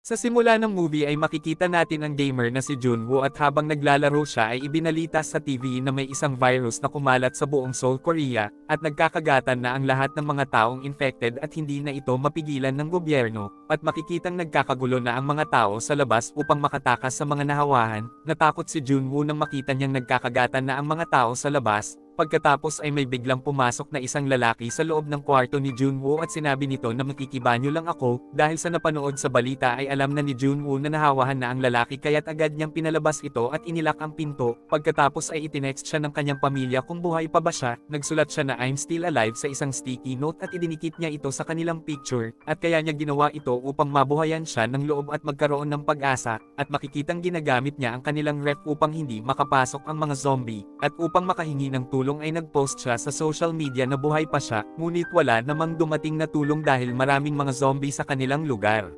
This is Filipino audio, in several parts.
Sa simula ng movie ay makikita natin ang gamer na si Junwoo at habang naglalaro siya ay ibinalita sa TV na may isang virus na kumalat sa buong Seoul, Korea, at nagkakagatan na ang lahat ng mga taong infected at hindi na ito mapigilan ng gobyerno, at makikitang nagkakagulo na ang mga tao sa labas upang makatakas sa mga nahawahan, natakot si Junwoo nang makita niyang nagkakagatan na ang mga tao sa labas, Pagkatapos ay may biglang pumasok na isang lalaki sa loob ng kwarto ni Junwoo at sinabi nito na makikibanyo lang ako, dahil sa napanood sa balita ay alam na ni Junwoo na nahawahan na ang lalaki kaya't agad niyang pinalabas ito at inilak ang pinto, pagkatapos ay itinext siya ng kanyang pamilya kung buhay pa ba siya, nagsulat siya na I'm still alive sa isang sticky note at idinikit niya ito sa kanilang picture, at kaya niya ginawa ito upang mabuhayan siya ng loob at magkaroon ng pag-asa, at makikitang ginagamit niya ang kanilang ref upang hindi makapasok ang mga zombie, at upang makahingi ng tulong ay nagpost siya sa social media na buhay pa siya, ngunit wala namang dumating na tulong dahil maraming mga zombie sa kanilang lugar.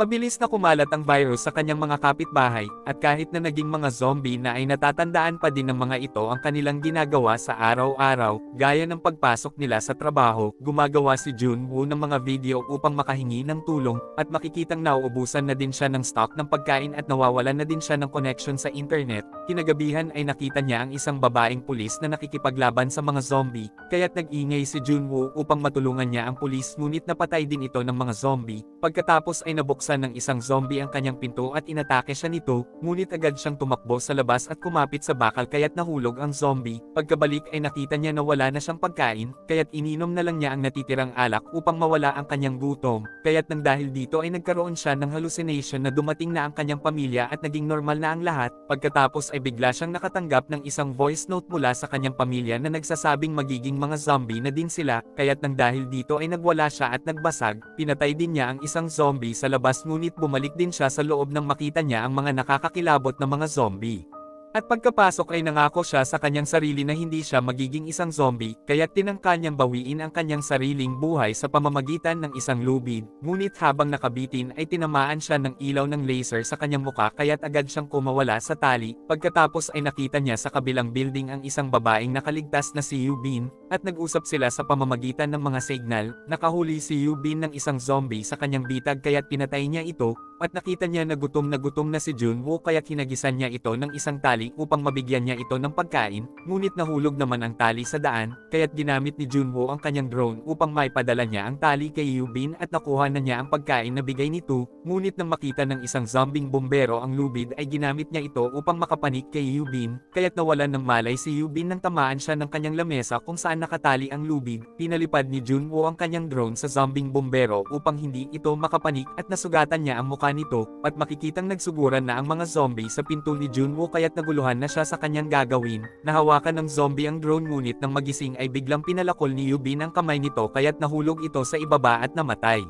Pabilis na kumalat ang virus sa kanyang mga kapitbahay, at kahit na naging mga zombie na ay natatandaan pa din ng mga ito ang kanilang ginagawa sa araw-araw, gaya ng pagpasok nila sa trabaho, gumagawa si Junwoo ng mga video upang makahingi ng tulong, at makikitang nauubusan na din siya ng stock ng pagkain at nawawalan na din siya ng connection sa internet. Kinagabihan ay nakita niya ang isang babaeng pulis na nakikipaglaban sa mga zombie, kaya't nag-ingay si Junwoo upang matulungan niya ang pulis ngunit napatay din ito ng mga zombie. Pagkatapos ay nabuksan ng isang zombie ang kanyang pinto at inatake siya nito, ngunit agad siyang tumakbo sa labas at kumapit sa bakal kaya't nahulog ang zombie. Pagkabalik ay nakita niya na wala na siyang pagkain, kaya't ininom na lang niya ang natitirang alak upang mawala ang kanyang gutom. Kaya't nang dahil dito ay nagkaroon siya ng hallucination na dumating na ang kanyang pamilya at naging normal na ang lahat. Pagkatapos ay bigla siyang nakatanggap ng isang voice note mula sa kanyang pamilya na nagsasabing magiging mga zombie na din sila, kaya't nang dahil dito ay nagwala siya at nagbasag, pinatay din niya ang isang zombie sa labas ngunit bumalik din siya sa loob nang makita niya ang mga nakakakilabot na mga zombie. At pagkapasok ay nangako siya sa kanyang sarili na hindi siya magiging isang zombie, kaya tinangka niyang bawiin ang kanyang sariling buhay sa pamamagitan ng isang lubid. Ngunit habang nakabitin ay tinamaan siya ng ilaw ng laser sa kanyang muka kaya't agad siyang kumawala sa tali. Pagkatapos ay nakita niya sa kabilang building ang isang babaeng nakaligtas na si Yubin, at nag-usap sila sa pamamagitan ng mga signal. Nakahuli si Yubin ng isang zombie sa kanyang bitag kaya't pinatay niya ito, at nakita niya na gutom na gutom na si Junwoo kaya kinagisan niya ito ng isang tali upang mabigyan niya ito ng pagkain, ngunit nahulog naman ang tali sa daan, kaya't ginamit ni Junwoo ang kanyang drone upang maipadala niya ang tali kay Yubin at nakuha na niya ang pagkain na bigay nito, ngunit nang makita ng isang zombing bombero ang lubid ay ginamit niya ito upang makapanik kay Yubin, kaya't nawalan ng malay si Yubin nang tamaan siya ng kanyang lamesa kung saan nakatali ang lubid, pinalipad ni Junwoo ang kanyang drone sa zombing bombero upang hindi ito makapanik at nasugatan niya ang mukha nito, at makikitang nagsuguran na ang mga zombie sa pinto ni Junwoo kaya't naguluhan na siya sa kanyang gagawin. Nahawakan ng zombie ang drone ngunit nang magising ay biglang pinalakol ni Yubin ang kamay nito kaya't nahulog ito sa ibaba at namatay.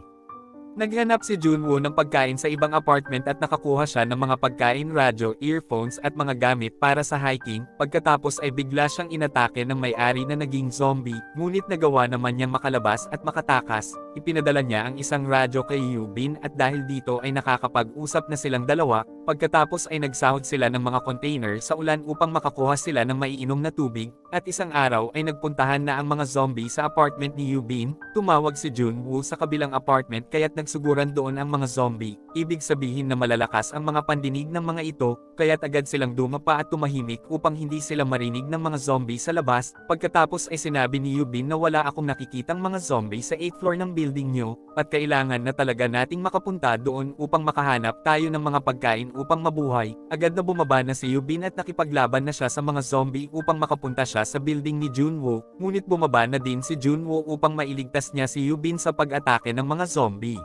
Naghanap si Junwoo ng pagkain sa ibang apartment at nakakuha siya ng mga pagkain, radyo, earphones at mga gamit para sa hiking, pagkatapos ay bigla siyang inatake ng may-ari na naging zombie, ngunit nagawa naman niyang makalabas at makatakas, ipinadala niya ang isang radyo kay Yubin at dahil dito ay nakakapag-usap na silang dalawa, pagkatapos ay nagsahod sila ng mga container sa ulan upang makakuha sila ng maiinom na tubig, at isang araw ay nagpuntahan na ang mga zombie sa apartment ni Yubin, tumawag si Junwoo sa kabilang apartment kaya't nagsuguran doon ang mga zombie, ibig sabihin na malalakas ang mga pandinig ng mga ito, kaya't agad silang dumapa at tumahimik upang hindi sila marinig ng mga zombie sa labas, pagkatapos ay sinabi ni Yubin na wala akong nakikitang mga zombie sa 8th floor ng building nyo, at kailangan na talaga nating makapunta doon upang makahanap tayo ng mga pagkain upang mabuhay, agad na bumaba na si Yubin at nakipaglaban na siya sa mga zombie upang makapunta siya sa building ni Junwoo, ngunit bumaba na din si Junwoo upang mailigtas niya si Yubin sa pag-atake ng mga zombie.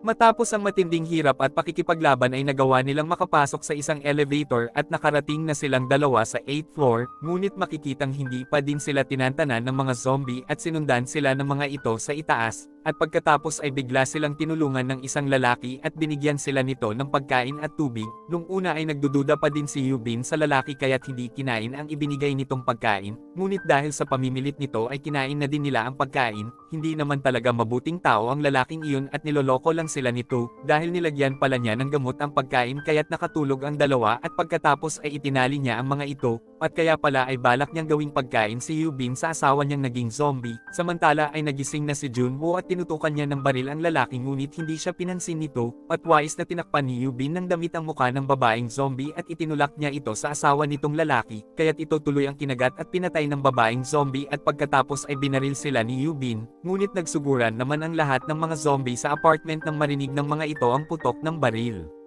Matapos ang matinding hirap at pakikipaglaban ay nagawa nilang makapasok sa isang elevator at nakarating na silang dalawa sa 8th floor, ngunit makikitang hindi pa din sila tinantanan ng mga zombie at sinundan sila ng mga ito sa itaas, at pagkatapos ay bigla silang tinulungan ng isang lalaki at binigyan sila nito ng pagkain at tubig. Nung una ay nagdududa pa din si Yubin sa lalaki kaya't hindi kinain ang ibinigay nitong pagkain, ngunit dahil sa pamimilit nito ay kinain na din nila ang pagkain, hindi naman talaga mabuting tao ang lalaking iyon at niloloko lang sila nito, dahil nilagyan pala niya ng gamot ang pagkain kaya't nakatulog ang dalawa at pagkatapos ay itinali niya ang mga ito, at kaya pala ay balak niyang gawing pagkain si Yubin sa asawa niyang naging zombie, samantala ay nagising na si Junwoo at tinutukan niya ng baril ang lalaki ngunit hindi siya pinansin nito, at wais na tinakpan ni Yubin ng damit ang muka ng babaeng zombie at itinulak niya ito sa asawa nitong lalaki, kaya't ito tuloy ang kinagat at pinatay ng babaeng zombie at pagkatapos ay binaril sila ni Yubin, ngunit nagsuguran naman ang lahat ng mga zombie sa apartment nang marinig ng mga ito ang putok ng baril.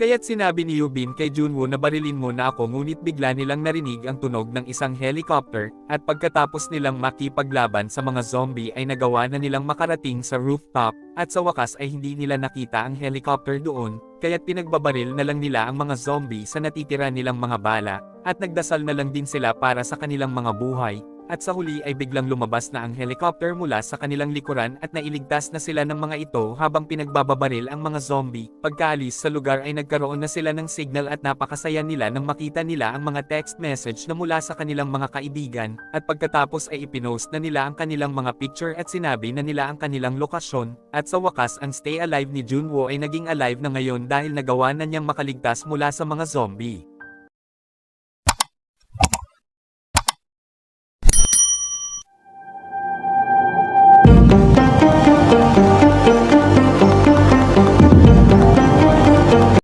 Kaya't sinabi ni Yubin kay Junwoo na barilin mo na ako ngunit bigla nilang narinig ang tunog ng isang helicopter, at pagkatapos nilang makipaglaban sa mga zombie ay nagawa na nilang makarating sa rooftop, at sa wakas ay hindi nila nakita ang helicopter doon, kaya't pinagbabaril na lang nila ang mga zombie sa natitira nilang mga bala, at nagdasal na lang din sila para sa kanilang mga buhay, at sa huli ay biglang lumabas na ang helicopter mula sa kanilang likuran at nailigtas na sila ng mga ito habang pinagbababaril ang mga zombie. Pagkaalis sa lugar ay nagkaroon na sila ng signal at napakasaya nila nang makita nila ang mga text message na mula sa kanilang mga kaibigan, at pagkatapos ay ipinost na nila ang kanilang mga picture at sinabi na nila ang kanilang lokasyon, at sa wakas ang stay alive ni Junwoo ay naging alive na ngayon dahil nagawa na niyang makaligtas mula sa mga zombie.